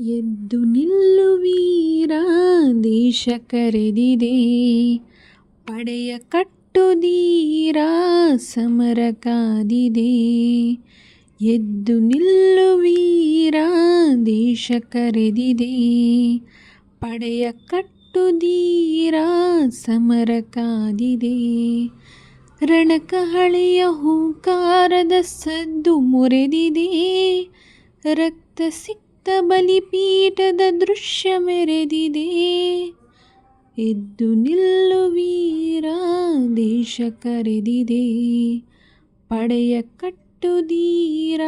ಎದ್ದು ನಿಲ್ಲು ವೀರ, ದೇಶ ಕರೆದಿದೆ. ಪಡೆಯ ಕಟ್ಟು ಧೀರ, ಸಮರ ಕಾದಿದೆ. ಎದ್ದು ನಿಲ್ಲು ವೀರ, ದೇಶ ಕರೆದಿದೆ. ಪಡೆಯ ಕಟ್ಟು ಧೀರ, ಸಮರ ಕಾದಿದೆ. ರಣಕಹಳೆಯ ಹೂಕಾರದ ಸದ್ದು ಮುರಿದಿದೆ. ರಕ್ತ ಸಿಕ್ತ ಬಲಿಪೀಠದ ದೃಶ್ಯ ಮೆರೆದಿದೆ. ಎದ್ದು ನಿಲ್ಲು ವೀರ, ದೇಶ ಕರೆದಿದೆ. ಪಡೆಯ ಕಟ್ಟು ಧೀರ,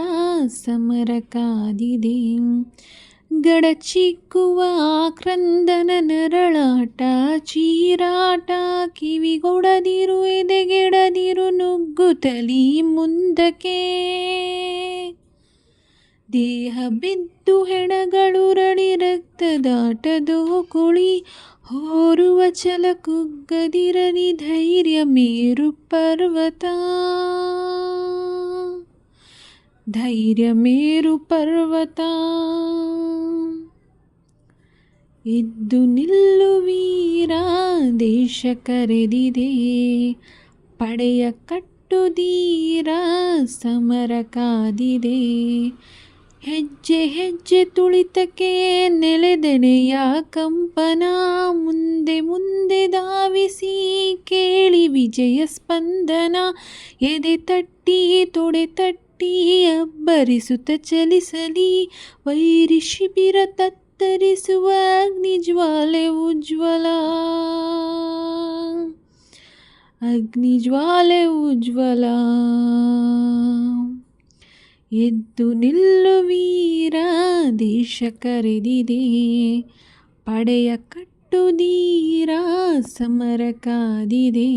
ಸಮರ ಕಾದಿದೆ. ಗಡಚಿಕ್ಕುವ ಕ್ರಂದನ ನರಳಾಟ ಚೀರಾಟ, ಕಿವಿಗೊಡದಿರು, ಎದೆಗೆಡದಿರು ನುಗ್ಗುತ್ತಲಿ ಮುಂದಕ್ಕೆ. ದೇಹ ಬಿದ್ದು ಹೆಣಗಳುರಳಿ ರಕ್ತದಾಟದೋ ಕುಳಿ. ಹೋರುವ ಚಲ ಕುಗ್ಗದಿರನಿ ಧೈರ್ಯ ಮೇರು ಪರ್ವತ. ಧೈರ್ಯ ಮೇರು ಪರ್ವತ. ಇದ್ದು ನಿಲ್ಲು ವೀರ, ದೇಶ ಕರೆದಿದೆ. ಪಡೆಯ ಕಟ್ಟು ಧೀರ, ಸಮರ ಕಾದಿದೆ. ಹೆಜ್ಜೆ ಹೆಜ್ಜೆ ತುಳಿತಕ್ಕೆ ನೆಲೆದೆನೆಯ ಕಂಪನ? ಮುಂದೆ ಮುಂದೆ ಧಾವಿಸಿ ಕೇಳಿ ವಿಜಯ ಸ್ಪಂದನ. ಎದೆ ತಟ್ಟಿ, ತೊಡೆ ತಟ್ಟಿ, ಅಬ್ಬರಿಸುತ್ತ ಚಲಿಸಲಿ. ವೈರಿ ಶಿಬಿರ ತತ್ತರಿಸುವ ಅಗ್ನಿಜ್ವಾಲೆ ಉಜ್ವಲ. ಅಗ್ನಿಜ್ವಾಲೆ ಉಜ್ವಲ. ಎದ್ದು ನಿಲ್ಲು ವೀರ ದೇಶ ಕರೆದಿದೆ ಪಡೆಯ ಕಟ್ಟು ಧೀರ ಸಮರ ಕಾದಿದೆ.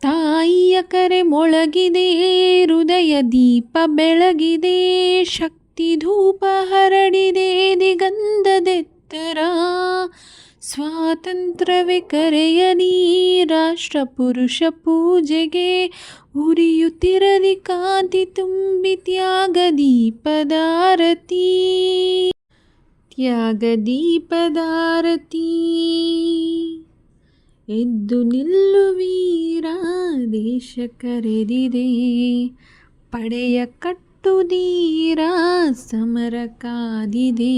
ತಾಯಿಯ ಕರೆ ಮೊಳಗಿದೆ, ಹೃದಯ ದೀಪ ಬೆಳಗಿದೆ, ಶಕ್ತಿ ಧೂಪ ಹರಡಿದೆ, ದಿಗಂಧದೆತ್ತರ ಸ್ವಾತಂತ್ರ್ಯವೇ ರಾಷ್ಟ್ರ ಪುರುಷ ಪೂಜೆಗೆ ಉರಿಯುತ್ತಿರಲಿ ಕಾಂತಿ ತುಂಬಿ ತ್ಯಾಗ ದೀಪದಾರತಿ ತ್ಯಾಗ ದೀಪದಾರತಿ ಎದ್ದು ನಿಲ್ಲು ವೀರ, ದೇಶ ಕರೆದಿದೆ. ಪಡೆಯ ಕಟ್ಟು ಧೀರ, ಸಮರ ಕಾದಿದೆ.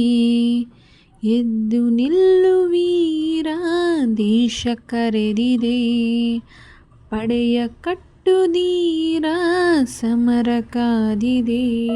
ಎದ್ದು ನಿಲ್ಲುವೀರ ದೇಶ ಕರೆದಿದೆ. ಪಡೆಯ ಕಟ್ಟುದೀರ ಸಮರ ಕಾದಿದೆ.